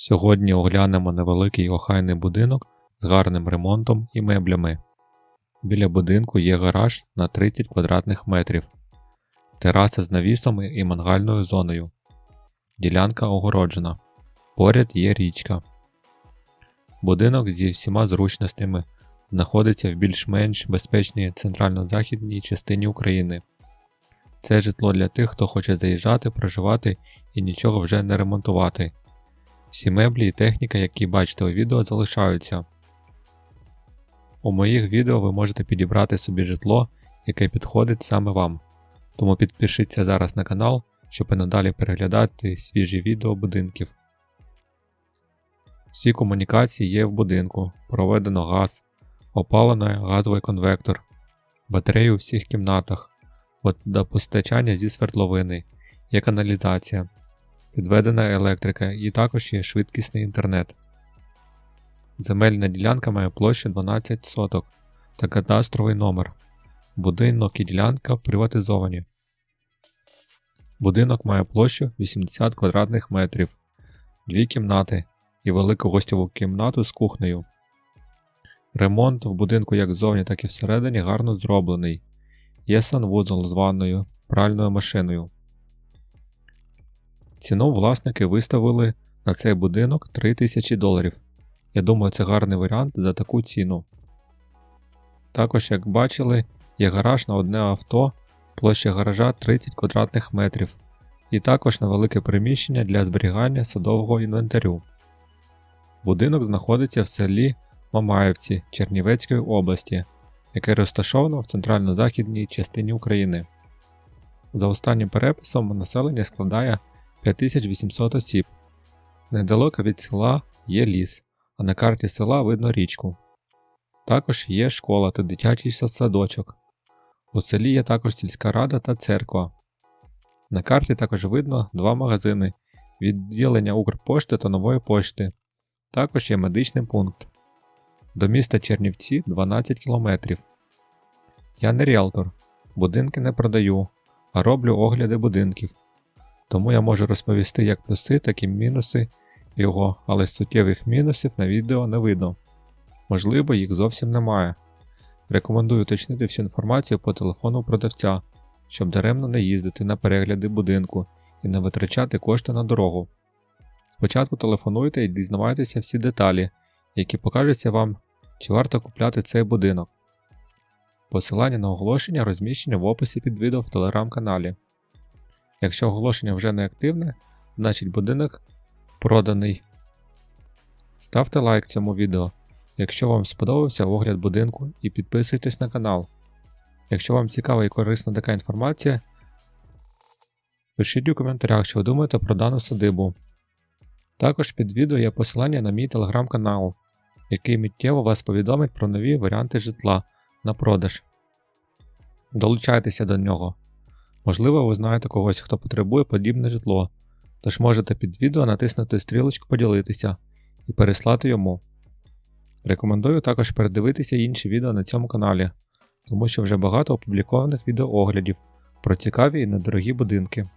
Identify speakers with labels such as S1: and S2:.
S1: Сьогодні оглянемо невеликий охайний будинок з гарним ремонтом і меблями. Біля будинку є гараж на 30 квадратних метрів, тераса з навісами і мангальною зоною. Ділянка огороджена. Поряд є річка. Будинок зі всіма зручностями знаходиться в більш-менш безпечній центрально-західній частині України. Це житло для тих, хто хоче заїжджати, проживати і нічого вже не ремонтувати. Всі меблі і техніка, які бачите у відео, залишаються. У моїх відео ви можете підібрати собі житло, яке підходить саме вам. Тому підпишіться зараз на канал, щоб і надалі переглядати свіжі відео будинків. Всі комунікації є в будинку, проведено газ, опалено газовий конвектор, батареї у всіх кімнатах, водопостачання зі свердловини, є каналізація, підведена електрика і також є швидкісний інтернет. Земельна ділянка має площу 12 соток та кадастровий номер. Будинок і ділянка приватизовані. Будинок має площу 80 квадратних метрів, дві кімнати і велику гостьову кімнату з кухнею. Ремонт в будинку як ззовні, так і всередині гарно зроблений. Є санвузол з ванною, пральною машиною. Ціну власники виставили на цей будинок 3000 доларів. Я думаю, це гарний варіант за таку ціну. Також, як бачили, є гараж на одне авто, площа гаража 30 квадратних метрів, і також невелике приміщення для зберігання садового інвентарю. Будинок знаходиться в селі Мамаївці Чернівецької області, яке розташовано в центрально-західній частині України. За останнім переписом населення складає 5800 осіб. Недалеко від села є ліс, а на карті села видно річку. Також є школа та дитячий садочок. У селі є також сільська рада та церква. На карті також видно два магазини відділення Укрпошти та Нової пошти. Також є медичний пункт. До міста Чернівці 12 км. Я не ріалтор, будинки не продаю, а роблю огляди будинків. Тому я можу розповісти як плюси, так і мінуси його, але суттєвих мінусів на відео не видно. Можливо, їх зовсім немає. Рекомендую уточнити всю інформацію по телефону продавця, щоб даремно не їздити на перегляди будинку і не витрачати кошти на дорогу. Спочатку телефонуйте і дізнавайтеся всі деталі, які покажуться вам, чи варто купляти цей будинок. Посилання на оголошення розміщені в описі під відео в телеграм-каналі. Якщо оголошення вже не активне, значить будинок проданий. Ставте лайк цьому відео, якщо вам сподобався огляд будинку, і підписуйтесь на канал. Якщо вам цікава і корисна така інформація, пишіть у коментарях, що ви думаєте про дану садибу. Також під відео є посилання на мій телеграм-канал, який миттєво вас повідомить про нові варіанти житла на продаж. Долучайтеся до нього. Можливо, ви знаєте когось, хто потребує подібне житло, тож можете під відео натиснути стрілочку поділитися і переслати йому. Рекомендую також передивитися інші відео на цьому каналі, тому що вже багато опублікованих відеооглядів про цікаві і недорогі будинки.